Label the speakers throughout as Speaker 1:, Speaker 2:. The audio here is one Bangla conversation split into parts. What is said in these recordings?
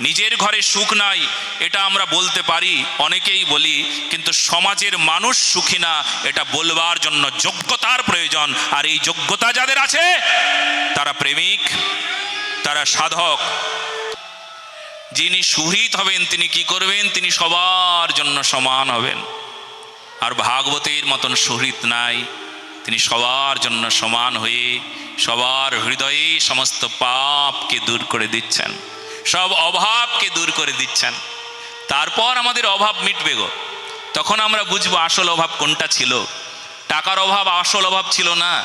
Speaker 1: নিজের ঘরে সুখ নাই, এটা আমরা বলতে পারি, অনেকেই বলি, কিন্তু সমাজের মানুষ সুখী না, এটা বলবার জন্য যোগ্যতার প্রয়োজন। আর এই যোগ্যতা যাদের আছে, তারা প্রেমিক, তারা সাধক। যিনি সুহৃত হবেন, তিনি কি করবেন? তিনি সবার জন্য সমান হবেন। আর ভাগবতের মতন সুহৃত নাই, তিনি সবার জন্য সমান হয়ে সবার হৃদয়ে সমস্ত পাপকে দূর করে দিচ্ছেন। সব অভাবকে দূর করে দিচ্ছেন। তারপর আমাদের অভাব মিটবে গো। তখন আমরা বুঝব আসল অভাব কোনটা ছিল। টাকার অভাব আসল অভাব ছিল না।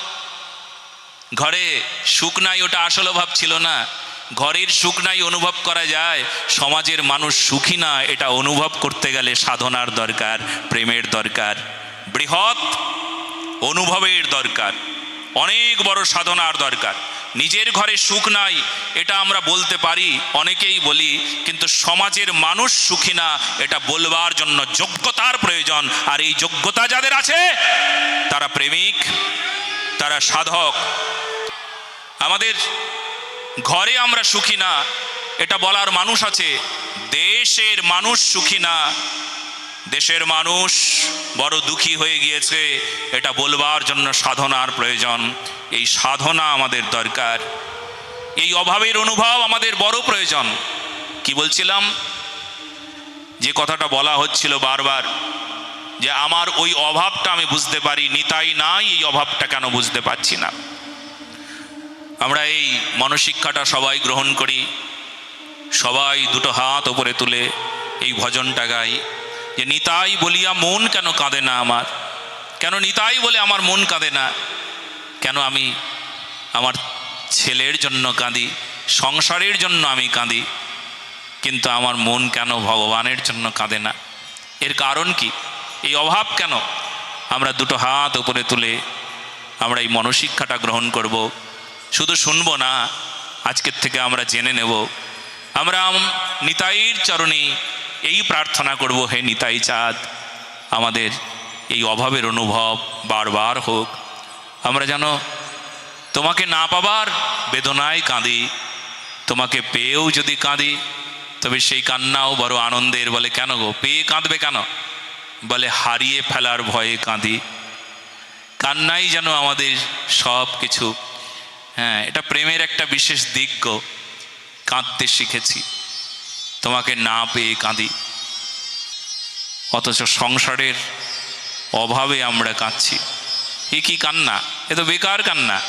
Speaker 1: ঘরে সুখ নাই ওটা আসল অভাব ছিল না। ঘরের সুখ নাই অনুভব করা যায়। সমাজের মানুষ সুখী না, এটা অনুভব করতে গেলে সাধনার দরকার, প্রেমের দরকার, বৃহৎ অনুভবের দরকার। অনেক বড় সাধনার দরকার। নিজের ঘরে সুখ নাই, এটা আমরা বলতে পারি, অনেকেই বলি, কিন্তু সমাজের মানুষ সুখী না, এটা বলবার জন্য যোগ্যতার প্রয়োজন। আর এই যোগ্যতা যাদের আছে, তারা প্রেমিক, তারা সাধক। আমাদের ঘরে আমরা সুখী না, এটা বলার মানুষ আছে, দেশের মানুষ সুখী না। দেশের মানুষ বড় দুঃখী হয়ে গিয়েছে, এটা বলবার জন্য সাধনার প্রয়োজন। এই সাধনা আমাদের দরকার। এই অভাবের অনুভব আমাদের বড় প্রয়োজন। কি বলছিলাম? যে কথাটা বলা হচ্ছিল বারবার, যে আমার ওই অভাবটা আমি বুঝতে পারি নিতাই নাই এই অভাবটা কেন বুঝতে পারছি না? আমরা এই মনশিক্ষাটা সবাই গ্রহণ করি, সবাই দুটো হাত ওপরে তুলে এই ভজনটা গাই। যে নিতাই বলিয়া মন কেন কাঁদে না আমার? কেন নিতাই বলে আমার মন কাঁদে না? কেন আমি আমার ছেলের জন্য কাঁদি, সংসারের জন্য আমি কাঁদি, কিন্তু আমার মন কেন ভগবানের জন্য কাঁদে না? এর কারণ কি? এই অভাব কেন? আমরা দুটো হাত উপরে তুলে আমরা এই মনশিক্ষাটা গ্রহণ করব। শুধু শুনব না, আজকের থেকে আমরা জেনে নেব। আমরা আম- নিতাইর চরণে এই প্রার্থনা করব, হে নিতাই চাঁদ, আমাদের এই অভাবের অনুভব বারবার হোক। আমরা যেন তোমাকে না পাবার বেদনায় কাঁদি, তোমাকে পেয়েও যদি কাঁদি, তবে সেই কান্নাও বড় আনন্দের বলে, কেন গো? পেয়ে কাঁদবে কেন? বলে, হারিয়ে ফেলার ভয়ে কাঁদি। কান্নাই যেন আমাদের সব কিছু। হ্যাঁ এটা প্রেমের একটা বিশেষ দিক গো, কাঁদতে শিখেছি। তোমাকে না পেয়ে কাঁদি। অথচ সংসারের অভাবে আমরা কাঁদছি। এ কি কান্না? এ তো বেকার কান্না।